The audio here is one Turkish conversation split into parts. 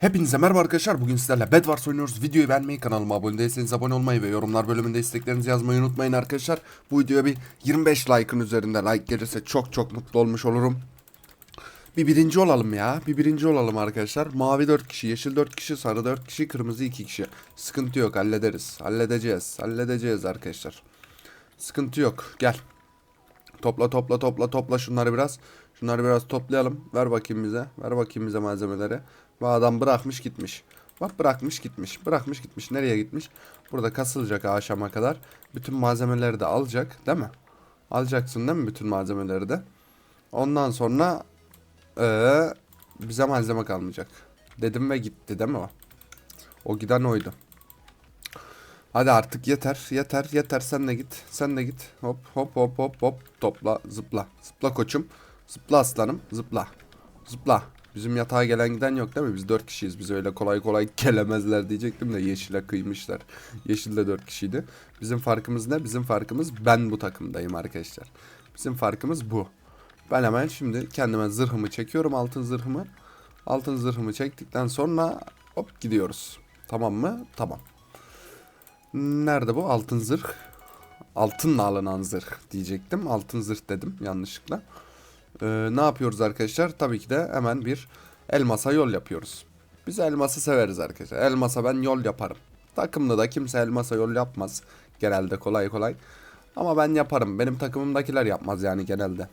Hepinize merhaba arkadaşlar. Bugün sizlerle Bedwars oynuyoruz. Videoyu beğenmeyi, kanalıma abone değilseniz abone olmayı ve yorumlar bölümünde isteklerinizi yazmayı unutmayın arkadaşlar. Bu videoya bir 25 like'ın üzerinde like gelirse çok çok mutlu olmuş olurum. Bir birinci olalım ya. Bir birinci olalım arkadaşlar. Mavi 4 kişi, yeşil 4 kişi, sarı 4 kişi, kırmızı 2 kişi. Sıkıntı yok hallederiz. Halledeceğiz. Halledeceğiz arkadaşlar. Sıkıntı yok. Gel. Topla topla topla topla şunları biraz. Şunları biraz toplayalım. Ver bakayım bize. Ver bakayım bize malzemeleri. Bu adam bırakmış gitmiş. Bak bırakmış gitmiş. Bırakmış gitmiş. Nereye gitmiş? Burada kasılacak akşama kadar. Bütün malzemeleri de alacak. Değil mi? Alacaksın değil mi bütün malzemeleri de? Ondan sonra eee, bize malzeme kalmayacak. Dedim ve gitti değil mi o? O giden oydu. Hadi artık yeter, yeter, yeter. Sen de git, sen de git. Hop, hop, hop, hop, hop. Topla, zıpla. Zıpla koçum. Zıpla aslanım, zıpla. Zıpla. Bizim yatağa gelen giden yok değil mi? Biz dört kişiyiz. Biz öyle kolay kolay gelemezler diyecektim de yeşile kıymışlar. Yeşil de dört kişiydi. Bizim farkımız ne? Bizim farkımız ben bu takımdayım arkadaşlar. Bizim farkımız bu. Ben hemen şimdi kendime zırhımı çekiyorum altın zırhımı. Altın zırhımı çektikten sonra hop gidiyoruz. Tamam mı? Tamam. Nerede bu? Altın zırh. Altınla alınan zırh diyecektim. Altın zırh dedim yanlışlıkla. Ee, ne yapıyoruz arkadaşlar? Tabii ki de hemen bir elmasa yol yapıyoruz. Biz elması severiz arkadaşlar. Elmasa ben yol yaparım. Takımda da kimse elmasa yol yapmaz. Genelde kolay kolay. Ama ben yaparım. Benim takımımdakiler yapmaz yani genelde.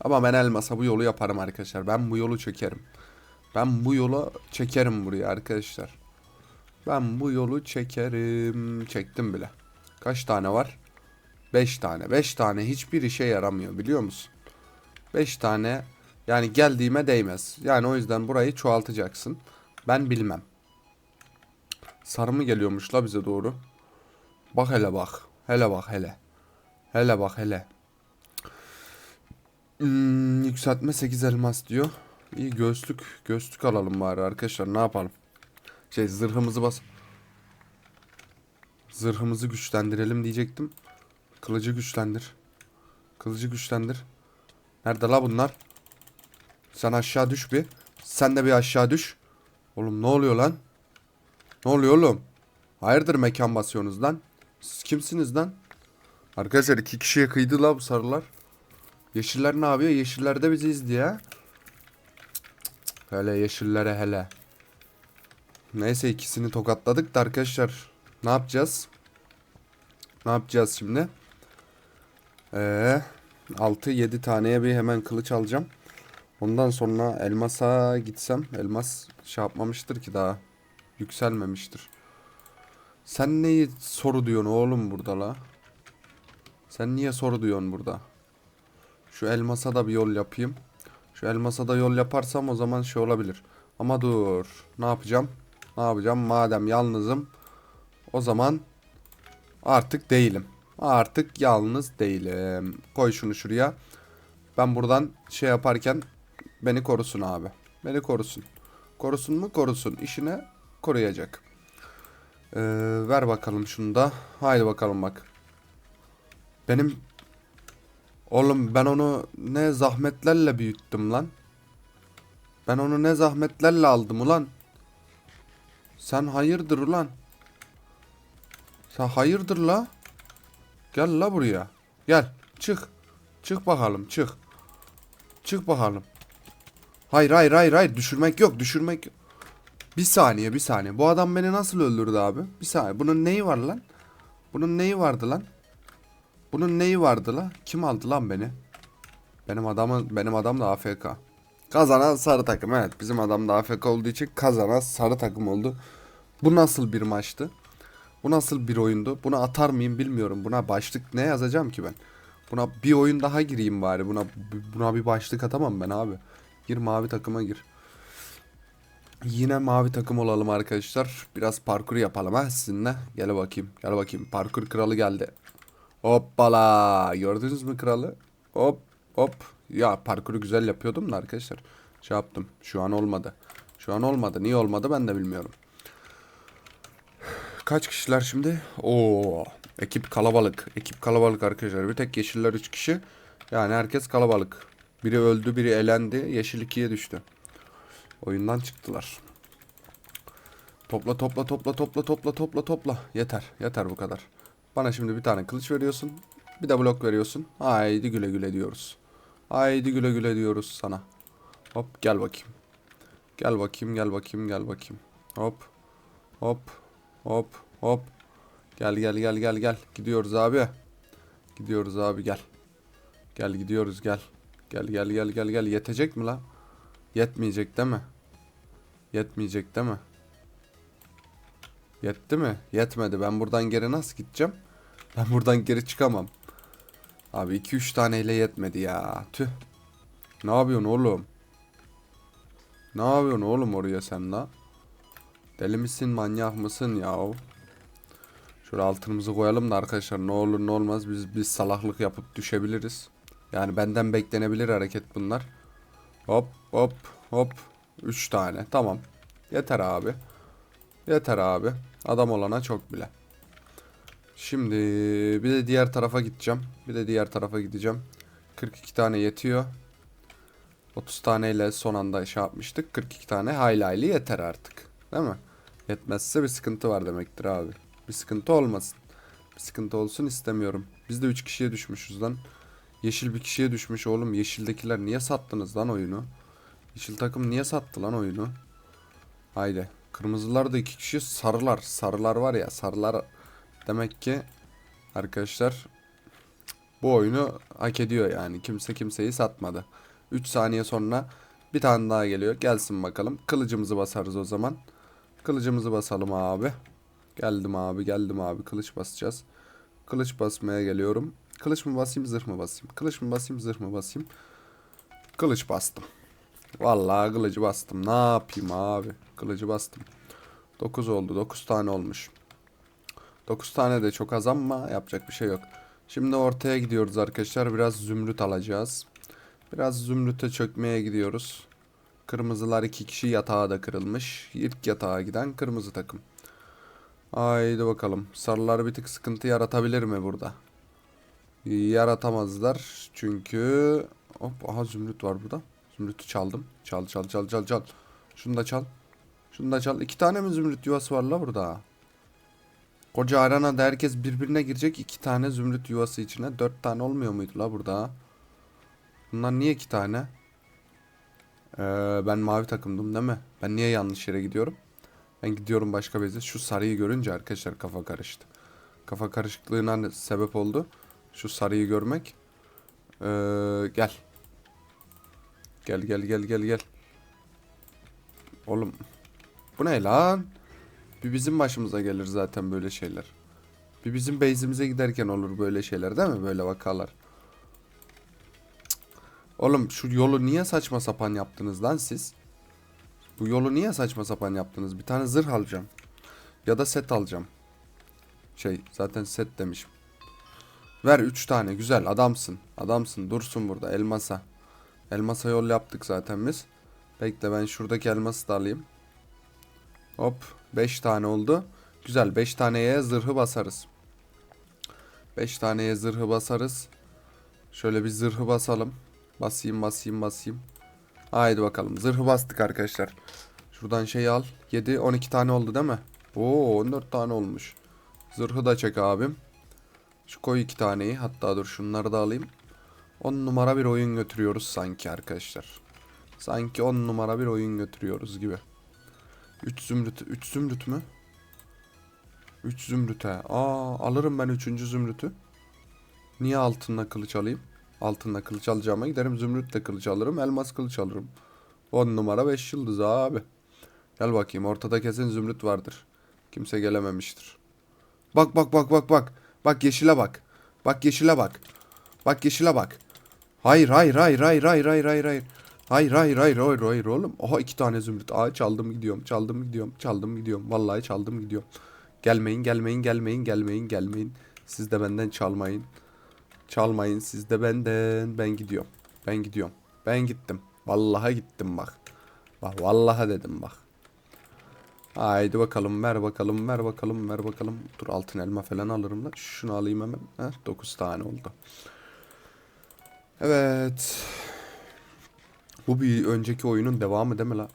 Ama ben elmasa bu yolu yaparım arkadaşlar. Ben bu yolu çekerim. Ben bu yolu çekerim buraya arkadaşlar. Ben bu yolu çekerim. Çektim bile. Kaç tane var? 5 tane. 5 tane hiçbir işe yaramıyor biliyor musun? 5 tane yani geldiğime değmez. Yani o yüzden burayı çoğaltacaksın. Ben bilmem. Sarı mı geliyormuş la bize doğru? Bak hele bak. Hele bak hele. Hele bak hele. Hmm, yükseltme 8 elmas diyor. İyi göğüslük. Göğüslük alalım bari arkadaşlar ne yapalım. Şey zırhımızı bas. Zırhımızı güçlendirelim diyecektim. Kılıcı güçlendir. Kılıcı güçlendir. Nerede la bunlar? Sen aşağı düş bir. Sen de bir aşağı düş. Oğlum ne oluyor lan? Ne oluyor oğlum? Hayırdır mekan basıyorsunuz lan? Siz kimsiniz lan? Arkadaşlar iki kişiye kıydı la bu sarılar. Yeşiller ne yapıyor? Yeşiller de bizi izliyor. Hele yeşillere hele. Neyse ikisini tokatladık da arkadaşlar. Ne yapacağız? Ne yapacağız şimdi? Eee 6-7 taneye bir hemen kılıç alacağım. Ondan sonra elmasa gitsem elmas şey yapmamıştır ki daha. Yükselmemiştir. Sen neyi soru diyorsun oğlum burada la? Sen niye soru diyorsun burada? Şu elmasa da bir yol yapayım. Şu elmasa da yol yaparsam o zaman şey olabilir. Ama dur. Ne yapacağım? Ne yapacağım? Madem yalnızım o zaman artık değilim. Artık yalnız değilim. Koy şunu şuraya. Ben buradan şey yaparken beni korusun abi. Beni korusun. Korusun mu? Korusun. İşine koruyacak. Ee, ver bakalım şunu da. Haydi bakalım bak. Benim Oğlum ben onu ne zahmetlerle büyüttüm lan. Ben onu ne zahmetlerle aldım ulan. Sen hayırdır ulan. Sen hayırdır la. Gel la buraya. Gel. Çık. Çık bakalım çık. Çık bakalım. Hayır hayır hayır hayır düşürmek yok düşürmek yok. Bir saniye bir saniye. Bu adam beni nasıl öldürdü abi? Bir saniye. Bunun neyi var lan? Bunun neyi vardı lan? Bunun neyi vardı la? Kim aldı lan beni? Benim adamın benim adam da AFK. Kazanan sarı takım evet. Bizim adam da AFK olduğu için kazanan sarı takım oldu. Bu nasıl bir maçtı? Bu nasıl bir oyundu? Buna atar mıyım bilmiyorum. Buna başlık ne yazacağım ki ben? Buna bir oyun daha gireyim bari. Buna buna bir başlık atamam ben abi. Gir mavi takıma gir. Yine mavi takım olalım arkadaşlar. Biraz parkur yapalım ha sizinle. Gel bakayım. Gel bakayım. Parkur kralı geldi. Hoppala. Gördünüz mü kralı? Hop hop. Ya parkuru güzel yapıyordum da arkadaşlar. Şey yaptım. Şu an olmadı. Şu an olmadı. Niye olmadı ben de bilmiyorum. Kaç kişiler şimdi? Oo, ekip kalabalık. Ekip kalabalık arkadaşlar. Bir tek yeşiller 3 kişi. Yani herkes kalabalık. Biri öldü, biri elendi. Yeşil 2'ye düştü. Oyundan çıktılar. Topla topla topla topla topla topla topla. Yeter yeter bu kadar. Bana şimdi bir tane kılıç veriyorsun. Bir de blok veriyorsun. Haydi güle güle diyoruz. Haydi güle güle diyoruz sana. Hop gel bakayım. Gel bakayım gel bakayım gel bakayım. Hop. Hop. Hop. Hop. Gel gel gel gel gel. Gidiyoruz abi. Gidiyoruz abi gel. Gel gidiyoruz gel. Gel gel gel gel gel. Yetecek mi la? Yetmeyecek değil mi? Yetmeyecek değil mi? Yetti mi? Yetmedi. Ben buradan geri nasıl gideceğim? Ben buradan geri çıkamam. Abi 2-3 taneyle yetmedi ya. Tüh. Ne yapıyorsun oğlum? Ne yapıyorsun oğlum oraya sen la? Deli misin manyak mısın ya? Şöyle altınımızı koyalım da arkadaşlar ne olur ne olmaz biz biz salaklık yapıp düşebiliriz. Yani benden beklenebilir hareket bunlar. Hop hop hop. 3 tane tamam. Yeter abi. Yeter abi. Adam olana çok bile. Şimdi bir de diğer tarafa gideceğim. Bir de diğer tarafa gideceğim. 42 tane yetiyor. 30 taneyle son anda şey yapmıştık. 42 tane hayli hayli yeter artık. Değil mi? Yetmezse bir sıkıntı var demektir abi. Bir sıkıntı olmasın. Bir sıkıntı olsun istemiyorum. Biz de 3 kişiye düşmüşüz lan. Yeşil bir kişiye düşmüş oğlum. Yeşildekiler niye sattınız lan oyunu? Yeşil takım niye sattı lan oyunu? Haydi. Kırmızılar da iki kişi sarılar. Sarılar var ya sarılar demek ki arkadaşlar bu oyunu hak ediyor yani. Kimse kimseyi satmadı. 3 saniye sonra bir tane daha geliyor. Gelsin bakalım. Kılıcımızı basarız o zaman. Kılıcımızı basalım abi. Geldim abi geldim abi. Kılıç basacağız. Kılıç basmaya geliyorum. Kılıç mı basayım zırh mı basayım? Kılıç mı basayım zırh mı basayım? Kılıç bastım. Vallahi kılıcı bastım. Ne yapayım abi? Kılıcı bastım. 9 oldu. 9 tane olmuş. 9 tane de çok az ama yapacak bir şey yok. Şimdi ortaya gidiyoruz arkadaşlar. Biraz zümrüt alacağız. Biraz zümrüte çökmeye gidiyoruz. Kırmızılar iki kişi yatağa da kırılmış. İlk yatağa giden kırmızı takım. Haydi bakalım. Sarılar bir tık sıkıntı yaratabilir mi burada? Yaratamazlar. Çünkü... Hop aha zümrüt var burada. Zümrütü çaldım. Çal çal çal çal çal. Şunu da çal. Şunu da çal. İki tane mi zümrüt yuvası var la burada? Koca arenada herkes birbirine girecek. iki tane zümrüt yuvası içine. Dört tane olmuyor muydu la burada? Bunlar niye iki tane? Ee, ben mavi takımdım değil mi? Ben niye yanlış yere gidiyorum? Ben gidiyorum başka beze. Şu sarıyı görünce arkadaşlar kafa karıştı. Kafa karışıklığına sebep oldu. Şu sarıyı görmek. Ee, gel. Gel gel gel gel gel. Oğlum. Bu ne lan? Bir bizim başımıza gelir zaten böyle şeyler. Bir bizim base'imize giderken olur böyle şeyler değil mi? Böyle vakalar. Oğlum şu yolu niye saçma sapan yaptınız lan siz? Bu yolu niye saçma sapan yaptınız? Bir tane zırh alacağım. Ya da set alacağım. Şey zaten set demişim. Ver 3 tane güzel adamsın. Adamsın dursun burada elmasa. Elmasa yol yaptık zaten biz. Bekle ben şuradaki elması da alayım. Hop 5 tane oldu. Güzel 5 taneye zırhı basarız. 5 taneye zırhı basarız. Şöyle bir zırhı basalım. Basayım basayım basayım. Haydi bakalım zırhı bastık arkadaşlar. Şuradan şey al. 7 12 tane oldu değil mi? Oo 14 tane olmuş. Zırhı da çek abim. Şu koy iki taneyi. Hatta dur şunları da alayım. 10 numara bir oyun götürüyoruz sanki arkadaşlar. Sanki 10 numara bir oyun götürüyoruz gibi. 3 zümrüt. 3 zümrüt mü? 3 zümrüte. Aa alırım ben 3. zümrütü. Niye altınla kılıç alayım? Altınla kılıç alacağıma giderim zümrütle kılıç alırım. Elmas kılıç alırım. 10 numara 5 yıldız abi. Gel bakayım ortada kesin zümrüt vardır. Kimse gelememiştir. Bak bak bak bak bak. Bak yeşile bak. Bak yeşile bak. Bak yeşile bak. Hayır hayır hayır hayır hayır hayır hayır hayır. Hayır hayır hayır hayır hayır oğlum. Oha iki tane zümrüt. Aa çaldım gidiyorum. Çaldım gidiyorum. Çaldım gidiyorum. Vallahi çaldım gidiyorum. Gelmeyin gelmeyin gelmeyin gelmeyin gelmeyin. Siz de benden çalmayın. Çalmayın siz de benden. Ben gidiyorum. Ben gidiyorum. Ben gittim. Vallahi gittim bak. Bak vallahi dedim bak. Haydi bakalım ver bakalım ver bakalım ver bakalım. Dur altın elma falan alırım da. Şunu alayım hemen. Heh, 9 tane oldu. Evet. Bu bir önceki oyunun devamı değil mi la?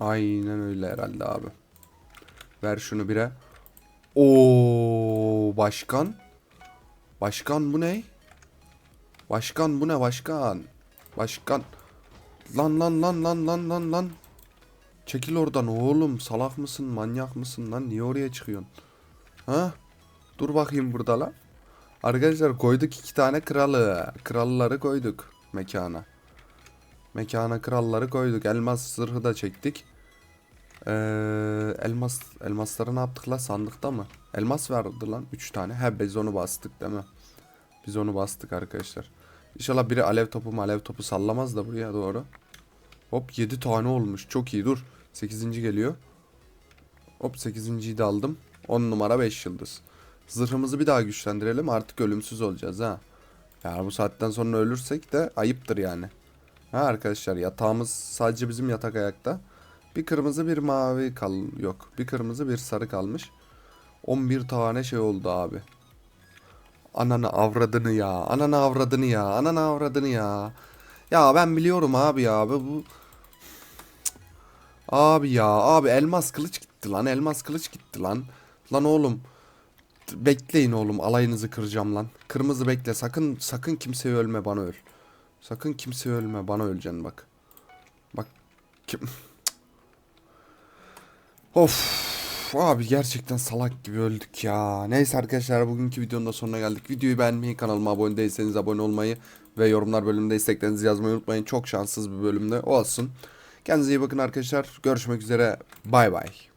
Aynen öyle herhalde abi. Ver şunu bire. Oo başkan. Başkan bu ne? Başkan bu ne başkan? Başkan. Lan lan lan lan lan lan lan. Çekil oradan oğlum. Salak mısın? Manyak mısın lan? Niye oraya çıkıyorsun? Ha? Dur bakayım burada lan. Arkadaşlar koyduk iki tane kralı. Kralları koyduk mekana. Mekana kralları koyduk. Elmas zırhı da çektik. Ee, elmas elmasları ne yaptık la sandıkta mı? Elmas vardı lan 3 tane. He biz onu bastık değil mi? Biz onu bastık arkadaşlar. İnşallah biri alev topu alev topu sallamaz da buraya doğru. Hop 7 tane olmuş. Çok iyi dur. 8. geliyor. Hop 8.yi de aldım. 10 numara 5 yıldız. Zırhımızı bir daha güçlendirelim. Artık ölümsüz olacağız ha. Yani bu saatten sonra ölürsek de ayıptır yani. Ha arkadaşlar yatağımız sadece bizim yatak ayakta. Bir kırmızı bir mavi kal yok. Bir kırmızı bir sarı kalmış. 11 tane şey oldu abi. Ananı avradını ya. Ananı avradını ya. Ananı avradını ya. Ya ben biliyorum abi ya. Bu Abi ya abi elmas kılıç gitti lan. Elmas kılıç gitti lan. Lan oğlum. Bekleyin oğlum alayınızı kıracağım lan. Kırmızı bekle sakın sakın kimseye ölme bana öl. Sakın kimseye ölme bana öleceksin bak. Bak kim... Of abi gerçekten salak gibi öldük ya. Neyse arkadaşlar bugünkü videonun da sonuna geldik. Videoyu beğenmeyi, kanalıma abone değilseniz abone olmayı ve yorumlar bölümünde isteklerinizi yazmayı unutmayın. Çok şanssız bir bölümde olsun. Kendinize iyi bakın arkadaşlar. Görüşmek üzere. Bay bay.